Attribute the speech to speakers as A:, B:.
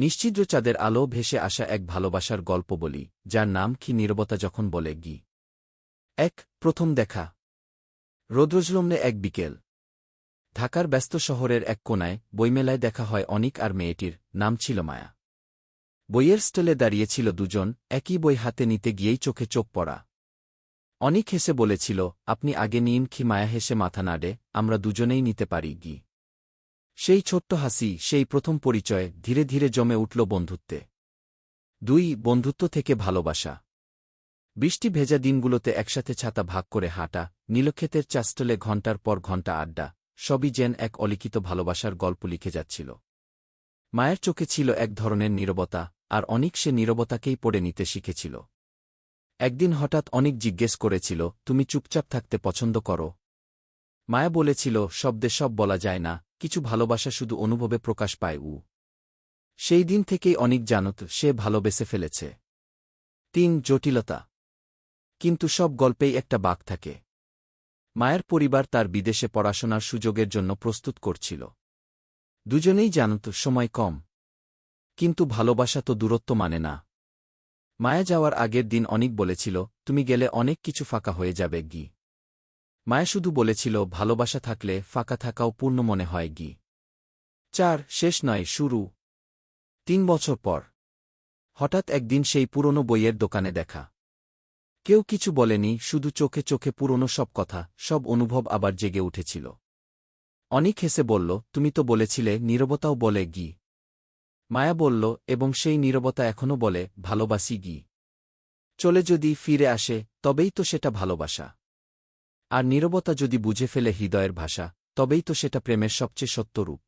A: নিশ্চিদ্র চাঁদের আলো ভেসে আসা এক ভালোবাসার গল্প বলি, যার নাম কি নীরবতা যখন বলে গি। এক, প্রথম দেখা। রৌদ্রজলম্নে এক বিকেল। ঢাকার ব্যস্ত শহরের এক কোনায় বইমেলায় দেখা হয় অনিক আর মেয়েটির, নাম ছিল মায়া। বইয়ের স্টলে দাঁড়িয়েছিল দুজন, একই বই হাতে নিতে গিয়েই চোখে চোখ পড়া। অনিক হেসে বলেছিল, আপনি আগে নিন কি মায়া হেসে মাথা নাড়ে, আমরা দুজনেই নিতে পারি গি। সেই ছোট্ট হাসি, সেই প্রথম পরিচয় ধীরে ধীরে জমে উঠল বন্ধুত্বে। দুই, বন্ধুত্ব থেকে ভালোবাসা। বৃষ্টি ভেজা দিনগুলোতে একসাথে ছাতা ভাগ করে হাঁটা, নীলক্ষেতের চাস্টলে ঘণ্টার পর ঘণ্টা আড্ডা, সবই যেন এক অলিখিত ভালোবাসার গল্প লিখে যাচ্ছিল। মায়ের চোখে ছিল এক ধরনের নীরবতা, আর অনিক সে নীরবতাকেই পড়ে নিতে শিখেছিল। একদিন হঠাৎ অনেক জিজ্ঞেস করেছিল, তুমি চুপচাপ থাকতে পছন্দ করো? মায়া বলেছিল, শব্দে সব বলা যায় না, কিছু ভালোবাসা শুধু অনুভবে প্রকাশ পায়, উ। সেই দিন থেকেই অনেক জানত, সে ভালোবেসে ফেলেছে। তিন, জটিলতা। কিন্তু সব গল্পেই একটা বাঘ থাকে। মায়ের পরিবার তার বিদেশে পড়াশোনার সুযোগের জন্য প্রস্তুত করছিল। দুজনেই জানত, সময় কম। কিন্তু ভালোবাসা তো দূরত্ব মানে না। মায়া যাওয়ার আগের দিন অনেক বলেছিল, তুমি গেলে অনেক কিছু ফাঁকা হয়ে যাবে, গি। মায়া শুধু বলেছিল, ভালোবাসা থাকলে ফাঁকা থাকাও পূর্ণ মনে হয়, গি। চার, শেষ নয়, শুরু। তিন বছর পর। হঠাৎ একদিন সেই পুরনো বইয়ের দোকানে দেখা। কেউ কিছু বলেনি, শুধু চোখে চোখে পুরনো সব কথা, সব অনুভব আবার জেগে উঠেছিল। অনিক হেসে বলল, তুমি তো বলেছিলে, নীরবতাও বলে, গি। মায়া বলল, এবং সেই নীরবতা এখনও বলে, ভালোবাসি, গি। চলে যদি ফিরে আসে, তবেই তো সেটা ভালোবাসা। আর নীরবতা যদি বুঝে ফেলে হৃদয়ের ভাষা তবেই তো সেটা প্রেমের সবচেয়ে সত্যরূপ